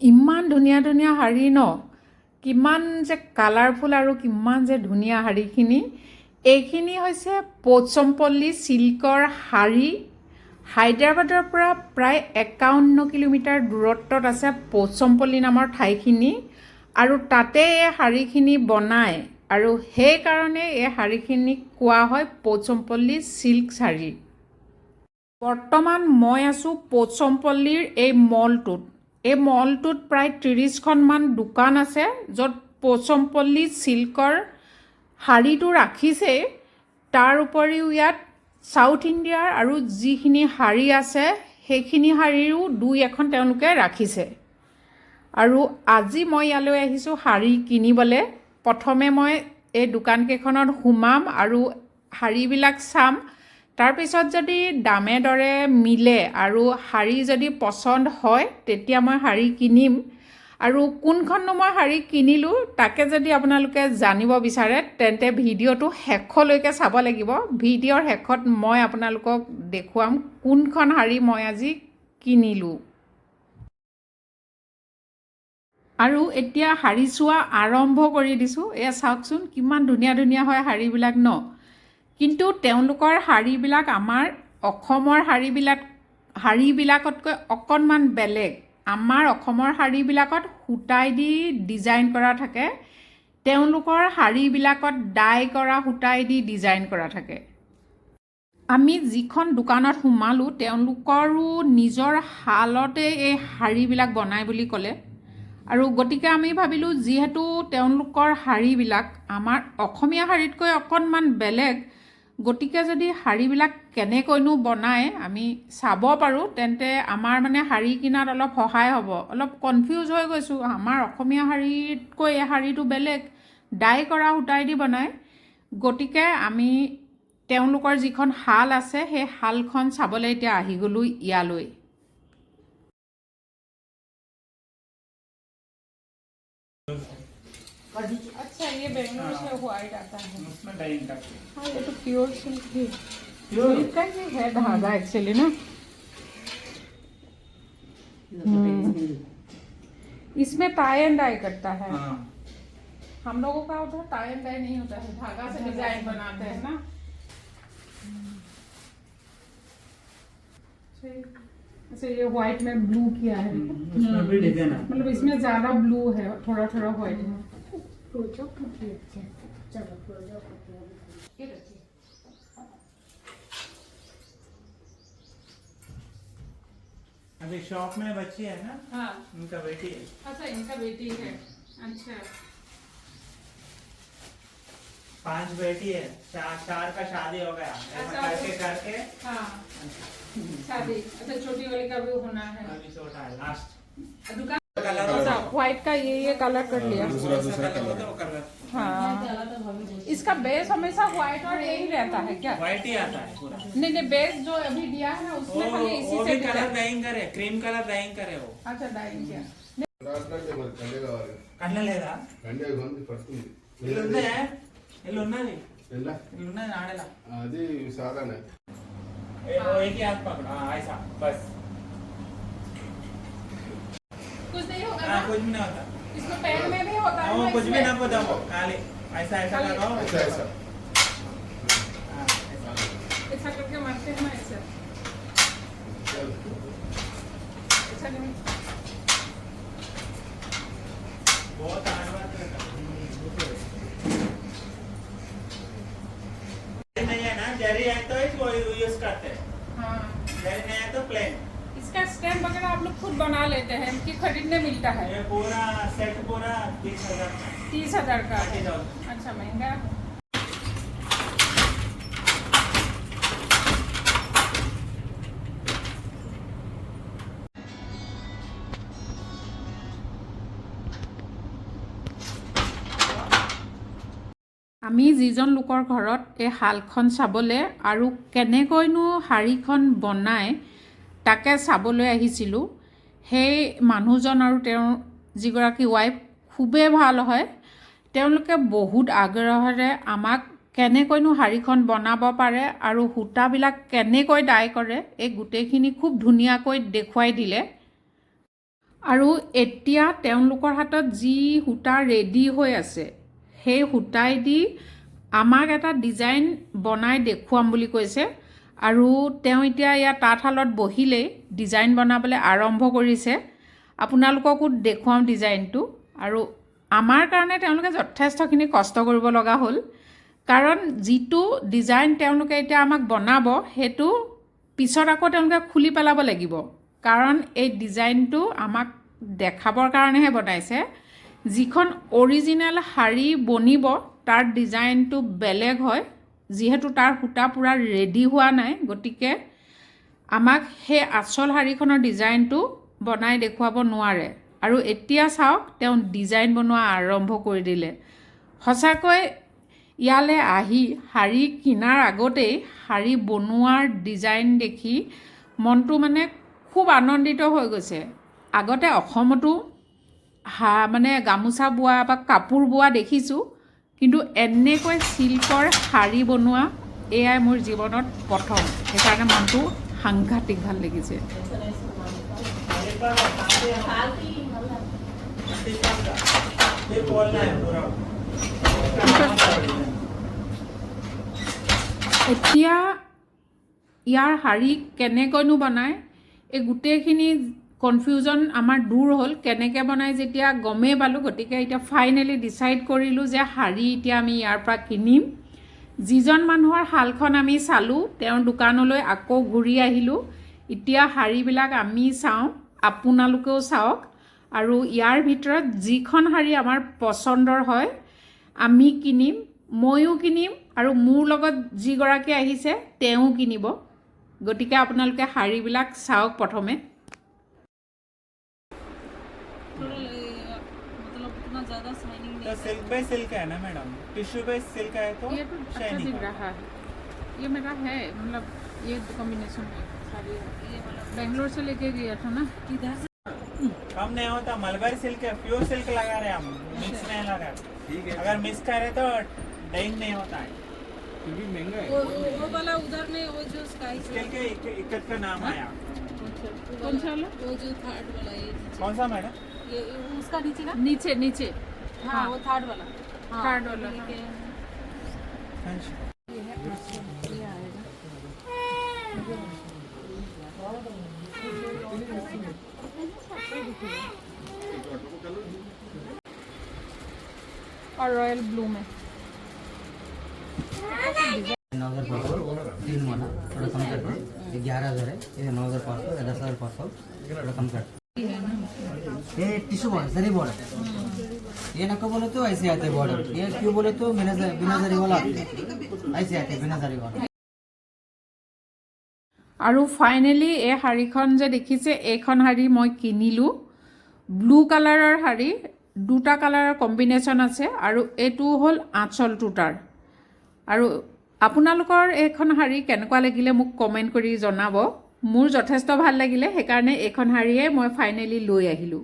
ইমান ধুনীয়া ধুনীয়া শাৰী ন? কিমান যে কালাৰফুল আৰু কিমান যে ধুনীয়া শাৰীখিনি এইখিনি হৈছে পৌচমপল্লী চিল্কৰ শাৰী হায়দৰাবাদৰ পৰা প্ৰায় একাৱন্ন কিলোমিটাৰ দূৰত্বত আছে পৌচমপল্লী নামৰ ঠাইখিনি আৰু তাতে এই শাৰীখিনি বনায় আৰু সেইকাৰণে এই শাৰীখিনিক কোৱা হয় পৌচমপল্লী চিল্ক শাৰী বৰ্তমান মই আছোঁ পৌচমপল্লীৰ এই মলটোত। এই মলটোত প্ৰায় ত্ৰিছখনমান দোকান আছে য'ত পৌচমপল্লী চিল্কৰ শাৰীটো ৰাখিছেই। তাৰ উপৰিও ইয়াত ছাউথ ইণ্ডিয়াৰ আৰু যিখিনি শাৰী আছে সেইখিনি শাৰীৰো দুই এখন তেওঁলোকে ৰাখিছে। আৰু আজি মই ইয়ালৈ আহিছোঁ শাৰী কিনিবলৈ। প্ৰথমে মই এই দোকানকেইখনত সোমাম আৰু শাৰীবিলাক চাম। তাৰপিছত যদি দামে দৰে মিলে আৰু শাৰী যদি পচন্দ হয় তেতিয়া মই শাৰী কিনিম। আৰু কোনখননো মই শাৰী কিনিলোঁ তাকে যদি আপোনালোকে জানিব বিচাৰে তেন্তে ভিডিঅ'টো শেষলৈকে চাব লাগিব। ভিডিঅ'ৰ শেষত মই আপোনালোকক দেখুৱাম কোনখন শাৰী মই আজি কিনিলোঁ। আৰু এতিয়া শাৰী চোৱা আৰম্ভ কৰি দিছোঁ। এয়া চাওকচোন কিমান ধুনীয়া ধুনীয়া হয় শাৰীবিলাক ন। কিন্তু তেওঁলোকৰ শাৰীবিলাক আমাৰ অসমৰ শাৰীবিলাক শাৰীবিলাকতকৈ অকণমান বেলেগ। আমাৰ অসমৰ শাৰীবিলাকত সূতাই দি ডিজাইন কৰা থাকে। তেওঁলোকৰ শাৰীবিলাকত ডাই কৰা সূতাই দি ডিজাইন কৰা থাকে। আমি যিখন দোকানত সোমালোঁ তেওঁলোকৰো নিজৰ শালতে এই শাৰীবিলাক বনাই বুলি ক'লে। আৰু গতিকে আমি ভাবিলোঁ যিহেতু তেওঁলোকৰ শাৰীবিলাক আমাৰ অসমীয়া শাৰীতকৈ অকণমান বেলেগ গতিকে যদি শাৰীবিলাক কেনেকৈনো বনায় আমি চাব পাৰোঁ। তেন্তে আমাৰ মানে শাৰী কিনাত অলপ সহায় হ'ব। অলপ কনফিউজ হৈ গৈছোঁ। আমাৰ অসমীয়া শাৰীতকৈ এই শাৰীটো বেলেগ। ডাই কৰা সূতাই দি বনায়। গতিকে আমি তেওঁলোকৰ যিখন শাল আছে সেই শালখন চাবলৈ এতিয়া আহি গ'লোঁ ইয়ালৈ। अच्छा ये बेंगलोर से व्हाइट आता है। उसमें डाइंग करते हैं हाँ ये तो प्योर सिल्क ही? सिल्क का ही है धागा एक्चुअली ना? हम्म। इसमें टाई एंड डाई करता है। हाँ। हम लोगों का है टाई एंड डाई नहीं होता है धागा से डिज़ाइन बनाते हैं ना। अच्छा ये व्हाइट में ब्लू किया है। डिज़ाइन है। मतलब इसमें ज़्यादा ब्लू है थोड़ा थोड़ा व्हाइट है अभी शॉप में बच्ची है ना? हाँ। उनका बेटी है। अच्छा इनका बेटी है। अच्छा। पाँच बेटी है। चार चार का शादी हो गया। ऐसा अच्छा, करके करके। हाँ। शादी। अच्छा छोटी वाली का भी होना है। अभी छोटा है लास्ट दुकान कलर अच्छा व्हाइट का ये ये कलर कर लिया दूसरा दूसरा कलर वो कलर हाँ इसका बेस हमेशा व्हाइट और यही रहता है क्या व्हाइट ही आता है पूरा नहीं नहीं बेस जो अभी दिया है वो उसमें खाली वो इसी भी से कलर डिजाइन- डाइंग करे क्रीम कलर डाइंग करे वो अच्छा डाइंग किया రాత్రంటే మరి కండే కావాలి కన్న లేదా కండే ఉంది పడుతుంది ఇల్లు ఉందే ఇల్లు ఉన్నది ఎలా? ఇల్లు ఉన్నది ఆడేలా అది సాధారణ ए, वो एक ही हाथ कुछ भी ना होता। इसमें पैर में भी होता है वो कुछ भी ना दबो खाली ऐसा ऐसा लगाओ ऐसा ऐसा। हाँ, ऐसा। ऐसा करके मारते हैं ऐसे। बना लेते हैं कि खरीदने मिलता है ये पूरा सेट पूरा तीस हजार का तीस हजार का है 30,000 अच्छा महंगा है আমি যিজন লোকৰ ঘৰত এই শালখন চাবলৈ আৰু কেনেকৈনো শাৰীখন বনায় তাকে চাবলৈ আহিছিলোঁ সেই মানুহজন আৰু তেওঁৰ যিগৰাকী ৱাইফ খুবেই ভাল হয়। তেওঁলোকে বহুত আগ্ৰহেৰে আমাক কেনেকৈনো শাৰীখন বনাব পাৰে আৰু সূতাবিলাক কেনেকৈ ডাই কৰে এই গোটেইখিনি খুব ধুনীয়াকৈ দেখুৱাই দিলে। আৰু এতিয়া তেওঁলোকৰ হাতত যি সূতা ৰেডি হৈ আছে সেই সূতাই দি আমাক এটা ডিজাইন বনাই দেখুৱাম বুলি কৈছে। আৰু তেওঁ এতিয়া ইয়াত তাঁতশালত বহিলেই ডিজাইন বনাবলৈ আৰম্ভ কৰিছে। আপোনালোককো দেখুৱাম ডিজাইনটো। আৰু আমাৰ কাৰণে তেওঁলোকে যথেষ্টখিনি কষ্ট কৰিব লগা হ'ল। কাৰণ যিটো ডিজাইন তেওঁলোকে এতিয়া আমাক বনাব সেইটো পিছত আকৌ তেওঁলোকে খুলি পেলাব লাগিব। কাৰণ এই ডিজাইনটো আমাক দেখাবৰ কাৰণেহে বনাইছে। যিখন অৰিজিনেল শাৰী বনিব তাৰ ডিজাইনটো বেলেগ হয়। যিহেতু তাৰ সূতা পূৰা ৰেডি হোৱা নাই গতিকে আমাক সেই আচল শাড়ীখনৰ ডিজাইনটো বনাই দেখুৱাব নোৱাৰে। আৰু এতিয়া চাওক তেওঁ ডিজাইন বনোৱা আৰম্ভ কৰি দিলে। সঁচাকৈ ইয়ালৈ আহি শাৰী কিনাৰ আগতেই শাৰী বনোৱাৰ ডিজাইন দেখি মনটো মানে খুব আনন্দিত হৈ গৈছে। আগতে অসমতো হা মানে গামোচা বোৱা বা কাপোৰ বোৱা দেখিছোঁ কিন্তু এনেকৈ চিল্কৰ শাৰী বনোৱা এয়াই মোৰ জীৱনত প্ৰথম। সেইকাৰণে মনটো সাংঘাতিক ভাল লাগিছে। এতিয়া ইয়াৰ শাৰী কেনেকৈনো বনায় এই গোটেইখিনি কনফিউজন আমাৰ দূৰ হ'ল। কেনেকৈ বনায় যেতিয়া গমেই পালোঁ গতিকে এতিয়া ফাইনেলি ডিচাইড কৰিলোঁ যে শাৰী এতিয়া আমি ইয়াৰ পৰা কিনিম। যিজন মানুহৰ শালখন আমি চালোঁ তেওঁৰ দোকানলৈ আকৌ ঘূৰি আহিলোঁ। এতিয়া শাৰীবিলাক আমি চাওঁ আপোনালোকেও চাওক। আৰু ইয়াৰ ভিতৰত যিখন শাৰী আমাৰ পচন্দৰ হয় আমি কিনিম ময়ো কিনিম আৰু মোৰ লগত যিগৰাকী আহিছে তেওঁ কিনিব। গতিকে আপোনালোকে শাৰীবিলাক চাওক প্ৰথমে। तो सिल्क बाय सिल्क है ना मैडम? टिश्यू बाय सिल्क है तो ये तो अच्छा दिख रहा है। ये मेरा है मतलब ये कॉम्बिनेशन में साड़ी ये वाला। बेंगलोर से लेके गया था ना। किधर से। कम नहीं होता मलबारी सिल्क है प्योर सिल्क लगा रहे हम। मिक्स नहीं लगा। ठीक है। अगर मिक्स करे तो डाइंग नहीं होता है। क्योंकि महँगा वो है। वो- वो वाला उधर में वो जो स्काई स्केल के इक- इक्कत का नाम आया। कौन सा वाला? वो जो थर्ड वाला ये। कौन सा मैडम? ये उसका नीचे ना? नीचे नीचे। हाँ, हाँ। वो थर्ड वाला। हाँ, थर्ड वाला, ये के- ये आएगा और रॉयल ब्लू में। नौ हज़ार पाँच सौ तीन वाला थोड़ा कम कर दो ग्यारह हज़ार है ये नौ हज़ार पाँच सौ दस हज़ार पाँच सौ थोड़ा कम कर दो। ये टिश्यू बॉर्डर जरी बॉर्डर ये नको बोले तो ऐसे आते बॉर्डर ये क्यों बोले तो बिना ज- बिना जरी वाला आते हैं। ऐसे आते हैं, बिना जरी वाला আৰু ফাইনেলি এই শাড়ীখন যে দেখিছে এইখন শাড়ী মই কিনিলোঁ ব্লু কালাৰৰ শাড়ী দুটা কালাৰৰ কম্বিনেশ্যন আছে আৰু এইটো হ'ল আঁচলটো তাৰ আৰু আপোনালোকৰ এইখন শাড়ী কেনেকুৱা লাগিলে মোক কমেণ্ট কৰি জনাব মোৰ যথেষ্ট ভাল লাগিলে সেইকাৰণে এইখন শাড়ীয়ে মই ফাইনেলি লৈ আহিলোঁ